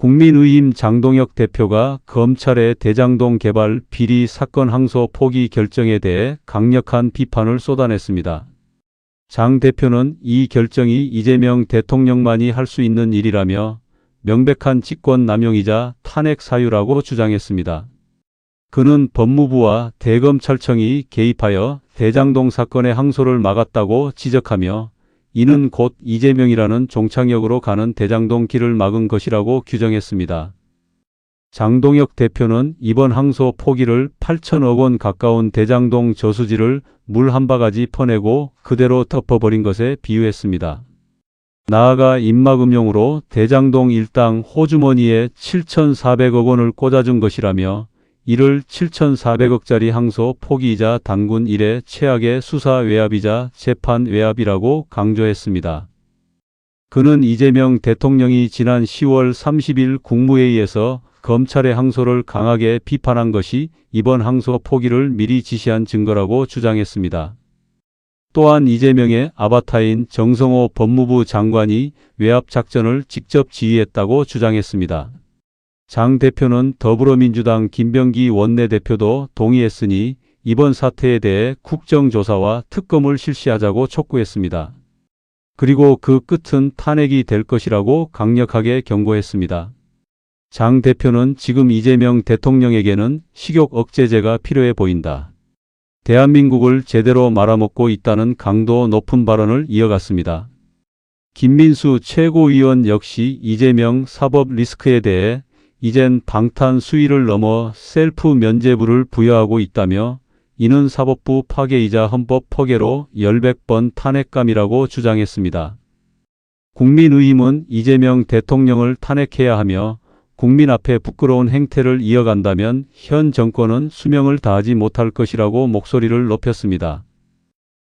국민의힘 장동혁 대표가 검찰의 대장동 개발 비리 사건 항소 포기 결정에 대해 강력한 비판을 쏟아냈습니다. 장 대표는 이 결정이 이재명 대통령만이 할 수 있는 일이라며 명백한 직권 남용이자 탄핵 사유라고 주장했습니다. 그는 법무부와 대검찰청이 개입하여 대장동 사건의 항소를 막았다고 지적하며 이는 곧 이재명이라는 종착역으로 가는 대장동 길을 막은 것이라고 규정했습니다. 장동혁 대표는 이번 항소 포기를 8천억 원 가까운 대장동 저수지를 물 한 바가지 퍼내고 그대로 덮어버린 것에 비유했습니다. 나아가 입막음용으로 대장동 일당 호주머니에 7,400억 원을 꽂아준 것이라며 이를 7,400억짜리 항소 포기이자 단군 이래 최악의 수사 외압이자 재판 외압이라고 강조했습니다. 그는 이재명 대통령이 지난 10월 30일 국무회의에서 검찰의 항소를 강하게 비판한 것이 이번 항소 포기를 미리 지시한 증거라고 주장했습니다. 또한 이재명의 아바타인 정성호 법무부 장관이 외압 작전을 직접 지휘했다고 주장했습니다. 장 대표는 더불어민주당 김병기 원내대표도 동의했으니 이번 사태에 대해 국정조사와 특검을 실시하자고 촉구했습니다. 그리고 그 끝은 탄핵이 될 것이라고 강력하게 경고했습니다. 장 대표는 지금 이재명 대통령에게는 식욕 억제제가 필요해 보인다. 대한민국을 제대로 말아먹고 있다는 강도 높은 발언을 이어갔습니다. 김민수 최고위원 역시 이재명 사법 리스크에 대해 이젠 방탄 수위를 넘어 셀프 면죄부를 부여하고 있다며 이는 사법부 파괴이자 헌법 포개로 열백 번 탄핵감이라고 주장했습니다. 국민의힘은 이재명 대통령을 탄핵해야 하며 국민 앞에 부끄러운 행태를 이어간다면 현 정권은 수명을 다하지 못할 것이라고 목소리를 높였습니다.